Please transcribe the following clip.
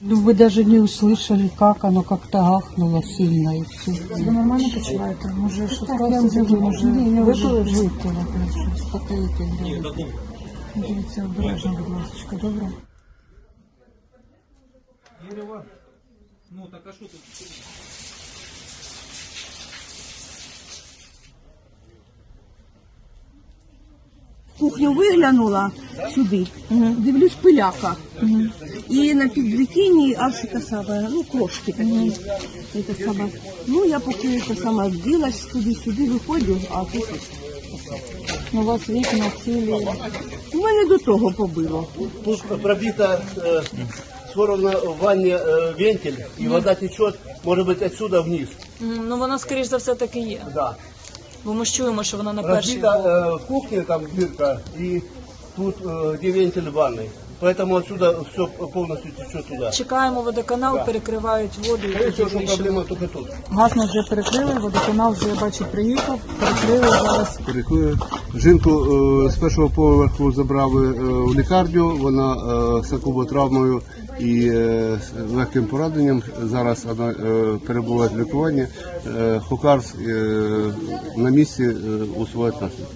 Ну, вы даже не услышали, как оно как-то гахнуло сильно и все. Ви нормально почуваєте? Може, що Так, я вже може Ні, я вже випили? випила, конечно, успокоїтель. дали. Дивіться обережно, будь ласка, добре? Ну так а що тут? кухню виглянула сюди, дивлюсь пиляка. І на підвікінні аж те саме, ну, крошки такі. І те саме. Ну, я поки те саме вділась туди-сюди, виходжу, а тут Ну, у вас вікна цілі. у мене до того побило. Тут пробита э, сорвана в ванне э, вентиль, и вода течет, может быть, отсюда вниз. М, Ну, вона, скоріш за все, таки є. Да. Бо ми ж чуємо, що вона на першій. Разбита э, в кухне там дырка, и тут э, где вентиль в ванной. Поэтому отсюда все полностью течет туда. Чекаємо водоканал, перекривають воду Скорее всего, что проблема только тут. Газ нас вже перекрили, водоканал вже я бачу приїхав, перекрили зараз. Перекли- Жінку е, з першого поверху забрали е, в лікарню. Вона е, з акуботравмою і е, легким пораненням. Зараз вона е, перебуває в лікуванні. Е, Хукарс е, на місці е, усуває наслідки.